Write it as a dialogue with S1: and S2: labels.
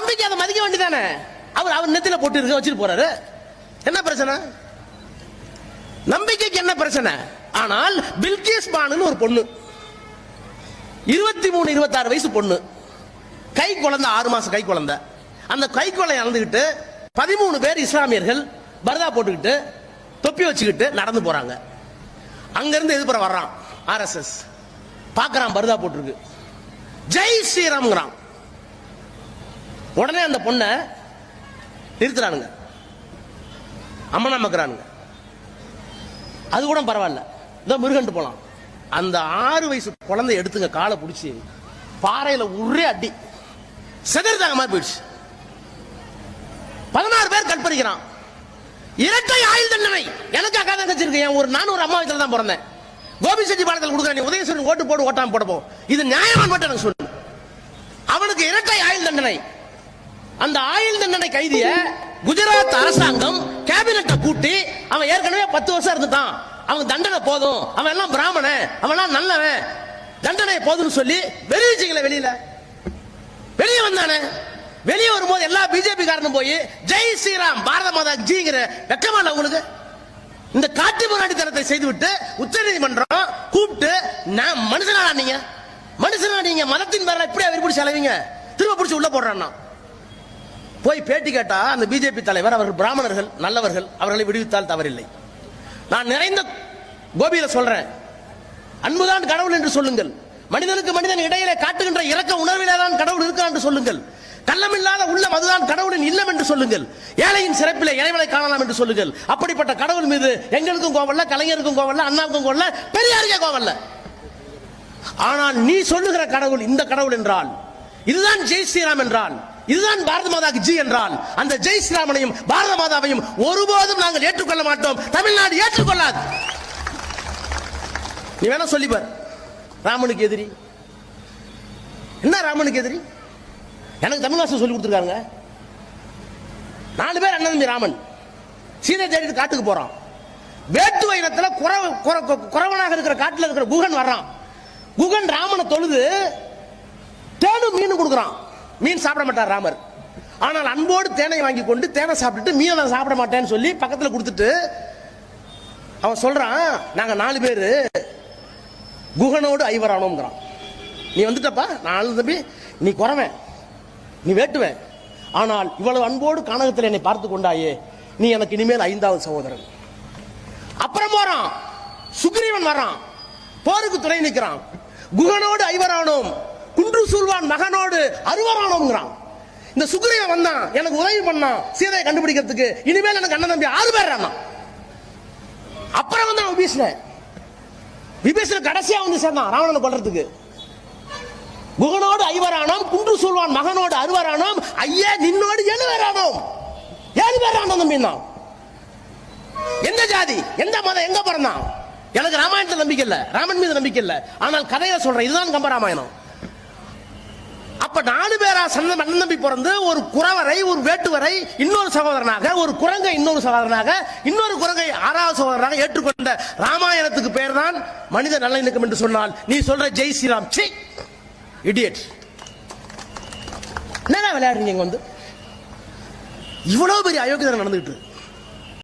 S1: நம்பிக்கை அதை மதிக்க வேண்டியதானே? அவர் அவர் நெத்தில போட்டு இருக்க வச்சுட்டு போறாரு. என்ன பிரச்சனை? நம்பிக்கைக்கு என்ன பிரச்சனை? ஆனால் பில்கிஸ் பானுன்னு ஒரு பொண்ணு. இருபத்தி மூணு இருபத்தாறு வயசு பொண்ணு. கை குழந்தை ஆறு மாசம் கை குழந்தை. அந்த கை கொலை இழந்துக்கிட்டு பதிமூணு பேர் இஸ்லாமியர்கள் பரதா போட்டுக்கிட்டு தொப்பி வச்சுக்கிட்டு நடந்து போறாங்க. அங்கிருந்து எதிர்ப்புற வர்றான். ஆர்எஸ்எஸ் பார்க்கறான் பரதா போட்டிருக்கு. ஜெய் ஸ்ரீராம்ங்கிறான். உடனே அந்த பொண்ணை நிறுத்துறானுங்க. அம்மனா மக்கிறானுங்க. அது கூட பரவாயில்ல. இந்த முருகன்ட்டு போலாம். அந்த ஆறு வயசு குழந்தை எடுத்துங்க காலை பிடிச்சி. பாறையில ஒரே அடி. செதறிதாங்க மாதிரி போயிடுச்சு. பதினாறு பேர் கற்பழிக்கிறான் இரட்டை ஆயுள் தண்டனை. எனக்கு அக்கா தான் ஒரு நானும் ஒரு அம்மா வீட்டில் தான் பிறந்தேன். கோபி செட்டி பாலத்தில் கொடுக்குறேன். நீ உதயசூரன் ஓட்டு போடு ஓட்டாம போட போ. இது நியாயமான் மட்டும் எனக்கு சொல்லு. அவனுக்கு இரட்டை ஆயுள் தண்டனை. அந்த ஆயுள் தண்டனை கைதிய குஜராத் அரசாங்கம் கேபினெட்டை கூட்டி அவன் ஏற்கனவே பத்து வருஷம் இருந்துட்டான். அவன் தண்டனை போதும். அவன் எல்லாம் பிராமணன். அவன் எல்லாம் நல்லவன். தண்டனை போதும்னு சொல்லி வெளியிச்சீங்களே வெளியில. வெளியே வந்தானே. வெளியே வரும்போது எல்லா பிஜேபி காரனும் போய் ஜெய் ஸ்ரீராம் பாரத மாதா ஜிங்கிற வெக்கமா இல்ல உங்களுக்கு? இந்த காட்டு போராட்டத்தனத்தை செய்துவிட்டு உச்ச நீதிமன்றம் கூப்பிட்டு நான் மனுஷனாடா நீங்க. மனுஷனா நீங்க. மதத்தின் பேரில் எப்படி அவர் பிடிச்சி அலைவீங்க. திரும்ப பிடிச்சி உள்ள போடுறான்னா போய் பேட்டி கேட்டா அந்த பிஜேபி தலைவர் அவர்கள் பிராமணர்கள் நல்லவர்கள் அவர்களை விடுவித்தால் தவறில்லை. நான் நிறைந்த கோபியில சொல்றேன். அன்புதான் கடவுள் என்று சொல்லுங்கள். மனிதனுக்கு மனிதன் இடையிலே காட்டுகின்ற இரக்க உணர்விலே தான் கடவுள் இருக்கான் என்று சொல்லுங்கள். கள்ளமில்லாத உள்ளம் அதுதான் கடவுளின் இல்லம் என்று சொல்லுங்கள். ஏழையின் சிறப்பில் இறைவனை காணலாம் என்று சொல்லுங்கள். அப்படிப்பட்ட கடவுள் மீது எங்களுக்கும் கோவல்ல கலைஞருக்கும் கோவல்ல அண்ணாவுக்கும் கோவல்ல பெரியாருக்கே கோவல்ல ஆனால் நீ சொல்லுகிற கடவுள் இந்த கடவுள் என்றால் இதுதான் ஜெய் ஸ்ரீராம் என்றால் இதுதான் பாரத மாதாக்கு ஜி என்றால் அந்த ஜெய் ஸ்ரீராமனையும் பாரத மாதாவையும் ஒருபோதும் நாங்கள் ஏற்றுக்கொள்ள மாட்டோம். தமிழ்நாடு ஏற்றுக்கொள்ளாது. நீ வேணா சொல்லிப்பார் ராமனுக்கு எதிரி. என்ன ராமனுக்கு எதிரி? எனக்கு தமிழ்வாசம் சொல்லி கொடுத்துருக்காங்க நாலு பேர் அண்ணன் ராமன். சீதை தேடிட்டு காட்டுக்கு போறான். வேட்டுவ இனத்துல குற- குறவனாக இருக்கிற காட்டில் இருக்கிற குகன் வர்றான். குகன் ராமனை தொழுது தேனும் மீன் கொடுக்குறான். மீன் சாப்பிட மாட்டார் ராமர். ஆனால் அன்போடு தேனை வாங்கி கொண்டு தேனை சாப்பிட்டுட்டு மீனை நான் சாப்பிட மாட்டேன்னு சொல்லி பக்கத்தில் கொடுத்துட்டு அவன் சொல்றான் நாங்க நாலு பேர் குகனோடு ஐவரானோங்கிறான் நீ வந்துட்டப்பா நான் தம்பி நீ குறவன் நீ வேட்டுவேன். ஆனால் இவ்வளவு அன்போடு கானகத்தில் என்னை பார்த்து கொண்டாயே நீ எனக்கு இனிமேல் ஐந்தாவது சகோதரன். அப்புறம் போறான். சுக்ரீவன் வரான் போருக்கு துணை நிற்கிறான். குகனோடு ஐவரானோம். குன்று சூழ்வான் மகனோடு அறுவரானோங்கிறான் இந்த சுக்ரீவன் வந்தான் எனக்கு உதவி பண்ணான் சீதையை கண்டுபிடிக்கிறதுக்கு. இனிமேல் எனக்கு அண்ணன் தம்பி ஆறு பேர் அப்புறம் அப்புறம் அவன் விபீஷணன் விபீஷணன் கடைசியா வந்து சேர்ந்தான் ராவணனை கொள்றதுக்கு குகனோடு ஐவரானோம் குன்று சொல்வான் மகனோடு அறுவரானோம் ஐயா நின்னோடு ஏழு பேரானோம். ஏழு பேரானோம் தம்பி தான் எந்த ஜாதி எந்த மதம் எங்க பிறந்தான்? எனக்கு ராமாயணத்தை நம்பிக்கை இல்ல ராமன் மீது நம்பிக்கை இல்லை. ஆனால் கதையை சொல்றேன் இதுதான் கம்பராமாயணம். அப்ப நாலு பேரா சந்த அண்ணன் தம்பி பிறந்து ஒரு குறவரை ஒரு வேட்டுவரை இன்னொரு சகோதரனாக ஒரு குரங்கை இன்னொரு சகோதரனாக இன்னொரு குரங்கை ஆறாவது சகோதரனாக ஏற்றுக்கொண்ட ராமாயணத்துக்கு பேர் தான் மனித நல்லிணக்கம் என்று சொன்னால் நீ சொல்ற ஜெய் ஸ்ரீராம். சி இடியட் என்ன விளையாடுறீங்க இங்க வந்து? இவ்வளவு பெரிய அயோக்கியதனம் நடந்துகிட்டு